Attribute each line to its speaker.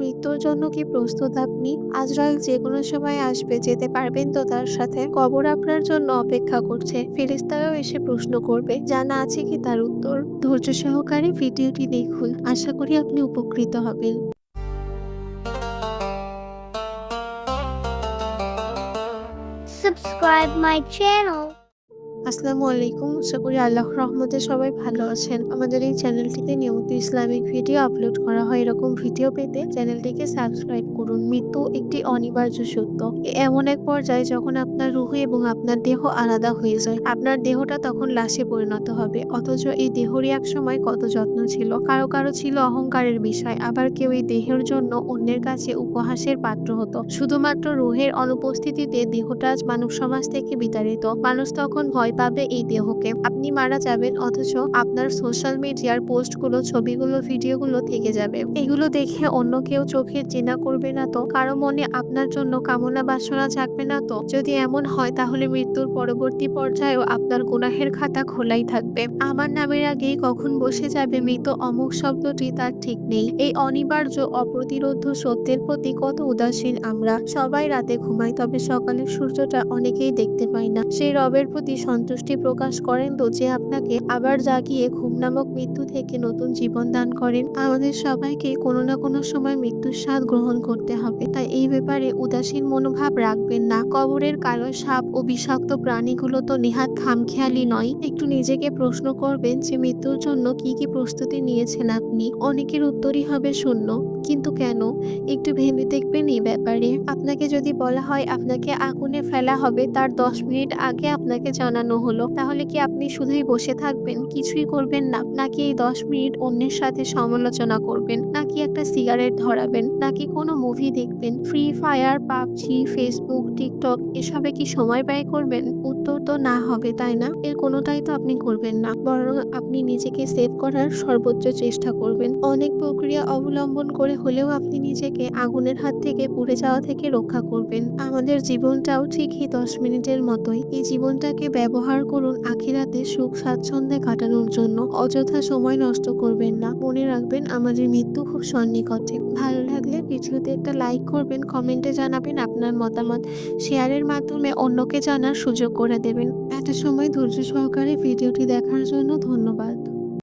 Speaker 1: মৃত্যুর জন্য কি প্রস্তুত আপনি? আজরাইল যে কোনো সময় আসবে, যেতে পারবেন তো তার সাথে? কবর আপনার জন্য অপেক্ষা করছে। ফেরেস্তারাও এসে প্রশ্ন করবে। জানা আছে কি তার উত্তর? ধৈর্য সহকারে ভিডিওটি দেখুন। আশা করি আপনি উপকৃত হবেন।
Speaker 2: Subscribe my channel.
Speaker 1: আসসালামু আলাইকুম আশা করি আল্লাহর রহমতে সবাই ভালো আছেন। আমাদের এই চ্যানেলটিতে নিয়মিত ইসলামিক ভিডিও আপলোড করা হয় এরকম ভিডিও পেতে চ্যানেলটিকে সাবস্ক্রাইব করুন। মৃত্যু একটি অনিবার্য সত্য। এমন এক পর্যায়ে যখন আপনার রুহ এবং আপনার দেহ আলাদা হয়ে যায়, আপনার দেহটা তখন লাশে পরিণত হবে। অথচ এই দেহরই এক সময় কত যত্ন ছিল, কারও কারও ছিল অহংকারের বিষয়, আবার কেউ এই দেহের জন্য অন্যের কাছে উপহাসের পাত্র হতো। শুধুমাত্র রুহের অনুপস্থিতিতে দেহটা মানব সমাজ থেকে বিতাড়িত। মানুষ তখন ভয় পাবে এই দেহকে। আপনি মারা যাবেন, অথচ আপনার সোশ্যাল মিডিয়ার পোস্টগুলো, ছবিগুলো, ভিডিওগুলো থেকে যাবে। এগুলো দেখে অন্য কেউ চোখের চেনা করবে না তো? কারও মনে আপনার জন্য কামনা বাসনা জাগবে না তো? যদি এমন হয়, তাহলে মৃত্যুর পরবর্তী পর্যায়েও আপনার গুনাহের খাতা খোলাই থাকবে। আমার নামের আগেই কখন বসে যাবে মৃত অমুক শব্দটি তার ঠিক নেই। এই অনিবার্য, অপ্রতিরোধ সত্যের প্রতি কত উদাসীন আমরা। সবাই রাতে ঘুমাই, তবে সকালের সূর্যটা অনেকেই দেখতে পাই না। সেই রবের প্রতি সন্তুষ্টি প্রকাশ করেন তো যে আপনাকে আবার জাগিয়ে ঘুম নামক মৃত্যু থেকে নতুন জীবন দান করেন, আমাদের সবাইকে কোনো না কোনো সময় মৃত্যুর স্বাদ গ্রহণ করতে হবে। তাই এই ব্যাপারে উদাসীন মনোভাব রাখবেন না। কবরের কালো সাপ ও বিষাক্ত প্রাণীগুলো তো নেহাত খামখেয়ালি নয়। একটু নিজেকে প্রশ্ন করবেন যে মৃত্যুর জন্য কি কি প্রস্তুতি নিয়েছেন আপনি? অনেকের উত্তরই হবে শূন্য। কিন্তু কেন? একটু ভেবে দেখবেন এই ব্যাপারে। আপনাকে যদি বলা হয় আপনাকে আগুনে ফেলা হবে, তার দশ মিনিট আগে আপনাকে জানানো হলো। তাহলে কি আপনি শুধুই বসে থাকবেন? কিছুই করবেন না। নাকি এই দশ মিনিট অন্যের সাথে সমালোচনা করবেন? নাকি একটা সিগারেট ধরাবেন? নাকি কোনো মুভি দেখবেন? Free Fire, PUBG, Facebook, TikTok, এসবে কি সময় ব্যয় করবেন? উত্তর তো না হবে, তাই না? এর কোনোটাই তো আপনি করবেন না। বরং আপনি নিজেকে সেভ করার সর্বোচ্চ চেষ্টা করবেন। অনেক প্রক্রিয়া অবলম্বন করে হলেও আপনি নিজেকে আগুনের হাত থেকে পুড়ে যাওয়া থেকে রক্ষা করবেন। আমাদের জীবনটাও ঠিকই দশ মিনিটের মতোই। এই জীবনটাকে ব্যবহার করুন আখিরাতে সুখ স্বাচ্ছন্দ্যে কাটানোর জন্য। অযথা সময় নষ্ট করবেন না। মনে রাখবেন আমাদের মৃত্যু খুব সন্নিকটে। ভালো লাগলে ভিডিওতে একটা লাইক করবেন কমেন্টে জানাবেন আপনার মতামত। শেয়ারের মাধ্যমে অন্যকে জানার সুযোগ করে দেবেন। এত সময় ধৈর্য সহকারে ভিডিওটি দেখার জন্য ধন্যবাদ।